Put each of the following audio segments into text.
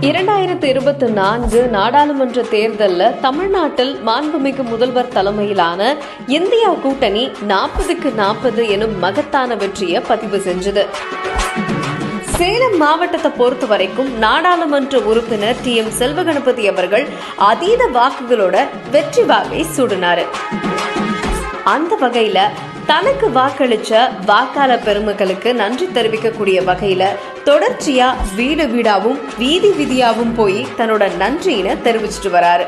இரண்டாயிரத்து இருபத்தி நான்கு நாடாளுமன்ற தேர்தலில் தமிழ்நாட்டில் மாண்புமிகு முதல்வர் தலைமையிலான இந்தியா கூட்டணி நாற்பதுக்கு நாற்பது எனும் மகத்தான வெற்றியை பதிவு செஞ்சது. சேலம் மாவட்டத்தை பொறுத்த வரைக்கும் நாடாளுமன்ற உறுப்பினர் டி எம் செல்வகணபதி அவர்கள் அதீத வாக்குகளோட வெற்றி வாகை சூடினாரு. அந்த வகையில தனக்கு வாக்களிச்ச வாக்காளர் பெருமக்களுக்கு நன்றி தெரிவிக்கக்கூடிய வகையில தொடர்ச்சியா வீடு வீடாவும் வீதி வீதியாவும் போய் தன்னோட நன்றியினை தெரிவிச்சிட்டு வராரு.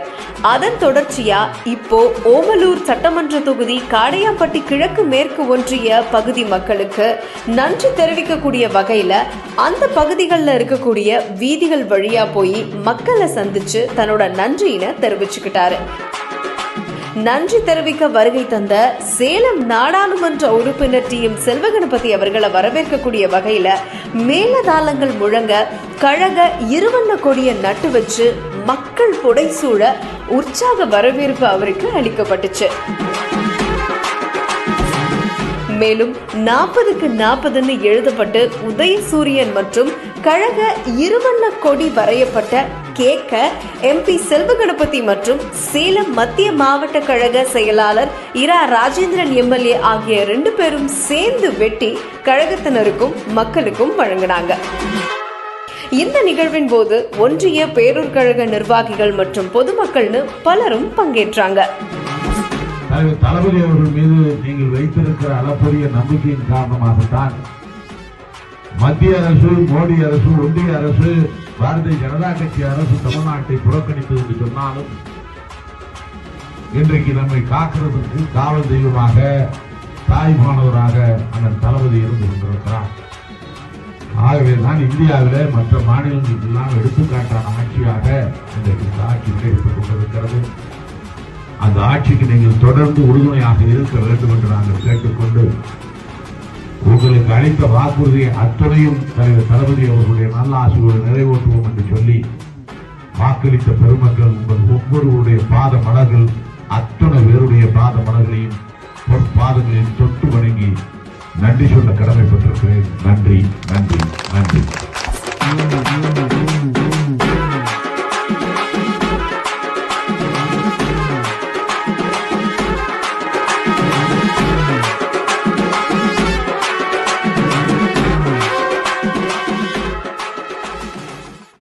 அதன் தொடர்ச்சியா இப்போ ஓமலூர் சட்டமன்ற தொகுதி காடையாம்பட்டி கிழக்கு மேற்கு ஒன்றிய பகுதி மக்களுக்கு நன்றி தெரிவிக்கக்கூடிய வகையில அந்த பகுதிகளில் இருக்கக்கூடிய வீதிகள் வழியா போய் மக்களை சந்திச்சு தன்னோட நன்றியினை தெரிவிச்சுக்கிட்டாரு. நன்றி தெரிவிக்க வருகை தந்த சேலம் நாடாளுமன்ற உறுப்பினர் டி எம் செல்வகணபதி அவர்களை வரவேற்கக்கூடிய வகையில மேலதாளங்கள் முழங்க கழக இருவண்ண கொடியை நட்டு வச்சு மக்கள் புடைசூழ உற்சாக வரவேற்பு அவருக்கு அளிக்கப்பட்டுச்சு. மேலும் நாற்பதுக்கு நாற்பதுன்னு எழுதப்பட்டு உதயசூரியன் மற்றும் கழக இருவண்ண கொடி வரையப்பட்ட கேட்க எம்பி செல்வகணபதி மற்றும் சேலம் மத்திய மாவட்ட கழக செயலாளர் இரா ராஜேந்திரன் எம்எல்ஏ ஆகிய ரெண்டு பேரும் சேர்ந்து வெட்டி கழகத்தினருக்கும் மக்களுக்கும் வழங்கினாங்க. இந்த நிகழ்வின் போது ஒன்றிய பேரூர் கழக நிர்வாகிகள் மற்றும் பொதுமக்கள்னு பலரும் பங்கேற்றாங்க. தளபதி அவர்கள் மீது நீங்கள் வைத்திருக்கிற அளப்பரிய நம்பிக்கையின் காரணமாகத்தான் மத்திய அரசு மோடி அரசு ஒன்றிய அரசு பாரதிய ஜனதா கட்சி அரசு தமிழ்நாட்டை புறக்கணித்தது என்று சொன்னாலும் இன்றைக்கு நம்மை காக்கிறதுக்கு காவல் தெய்வமாக தாய்மானவராக அண்ணன் தளபதி இருந்து கொண்டிருக்கிறார் ஆகவே தான் இந்தியாவில் மற்ற மாநிலங்களுக்கெல்லாம் எடுத்துக்காட்டான ஆட்சியாக இன்றைக்கு இந்த ஆட்சி நடைபெற்றுக் கொண்டிருக்கிறது. அந்த ஆட்சிக்கு நீங்கள் தொடர்ந்து உறுதுணையாக இருக்க வேண்டும் என்று நாங்கள் கேட்டுக்கொண்டு உங்களுக்கு அளித்த வாக்குறுதியை அத்துணையும் தலைவர் தளபதி அவர்களுடைய நல்ல ஆசையோடு நிறைவேற்றுவோம் என்று சொல்லி வாக்களித்த பெருமக்கள் உங்கள் ஒவ்வொருவருடைய பாத மலர்கள் அத்தனை பேருடைய பாத மலர்களையும் பொற்பாதங்களையும் தொட்டு வணங்கி நன்றி சொல்ல கடமைப்பட்டிருக்கிறேன். நன்றி நன்றி நன்றி.